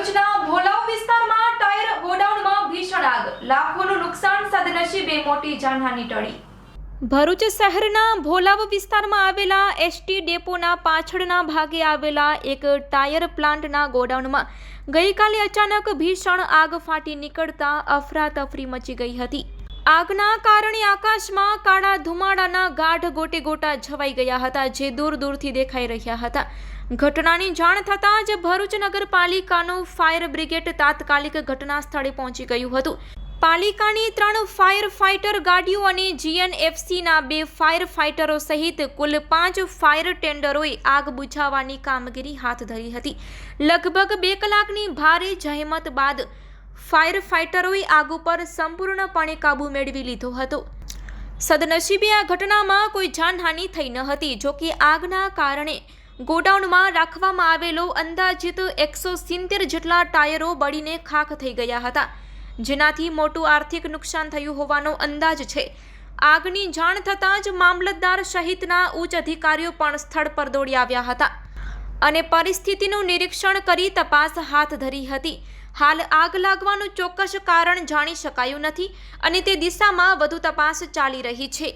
ભરૂચના ભોલાવ વિસ્તારમાં ટાયર ગોડાઉનમાં ભીષણ આગ. લાખોનું નુકસાન સદનસીબે મોટી જાનહાની ટળી. ભરૂચ શહેરના ભોલાવ વિસ્તારમાં આવેલા એસટી ડેપોના પાછળના ભાગે આવેલા એક ટાયર પ્લાન્ટના ગોડાઉનમાં ગઈકાલે અચાનક ભીષણ આગ ફાટી નીકળતા અફરાતફરી મચી ગઈ હતી. આગના કારણે આકાશમાં કાળા ધુમાડાના ગાઢ ગોટે ગોટા છવાઈ ગયા હતા, જે દૂર દૂરથી દેખાઈ રહ્યા હતા. ઘટનાની જાણ થતાં જ ભરૂચ નગરપાલિકાનું ફાયર બ્રિગેડ તાત્કાલિક ઘટના સ્થળે પહોંચી ગયું હતું. પાલિકાની ત્રણ ફાયર ફાઇટર ગાડીઓ અને જીએનએફસીના બે ફાયર ફાઇટરો સહિત કુલ પાંચ ફાયર ટેન્ડરોએ આગ બુઝાવવાની કામગીરી હાથ ધરી હતી. લગભગ બે કલાકની ભારે જહેમત બાદ ફાયર ફાઇટરોએ આગ ઉપર સંપૂર્ણપણે કાબૂ મેળવી લીધો હતો. સદનસીબે આ ઘટનામાં કોઈ જાનહાનિ થઈ ન હતી, જો કે આગના કારણે ગોડાઉનમાં રાખવામાં આવેલો અંદાજિત એકસો સિત્તેર જેટલા ટાયરો બળીને ખાખ થઈ ગયા હતા, જેનાથી મોટું આર્થિક નુકસાન થયું હોવાનો અંદાજ છે. આગની જાણ થતાં જ મામલતદાર સહિતના ઉચ્ચ અધિકારીઓ પણ સ્થળ પર દોડી આવ્યા હતા. અને પરિસ્થિતિનું નિરીક્ષણ કરી તપાસ હાથ ધરી હતી. હાલ આગ લાગવાનું ચોક્કસ કારણ જાણી શકાયું નથી અને તે દિશામાં વધુ તપાસ ચાલી રહી છે.